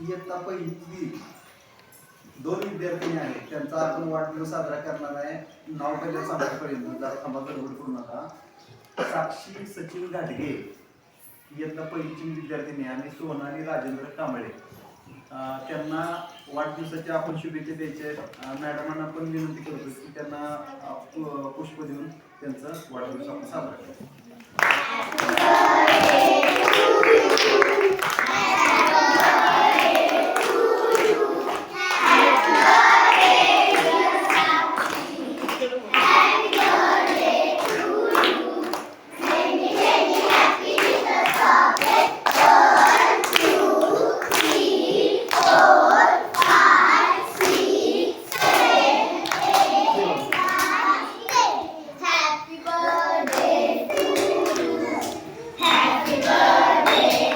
इयत्ता पहिली. दोन विद्यार्थिनी आहेत. त्यांचा आपण वाढदिवस साजरा करणार आहे. नाव पहिल्या सांगण्यापर्यंत जरा थांबा गडबड करू नका. साक्षी सचिन घाटगे. इयत्ता पहिलीची विद्यार्थिनी आणि सोनाली राजेंद्र कांबळे. त्यांना वाढदिवसाच्या आपण शुभेच्छा द्यायचे मॅडमांना पण विनंती करतो की त्यांना पुष्प देऊन त्यांचा वाढदिवस आपण साजरा करतो Amen.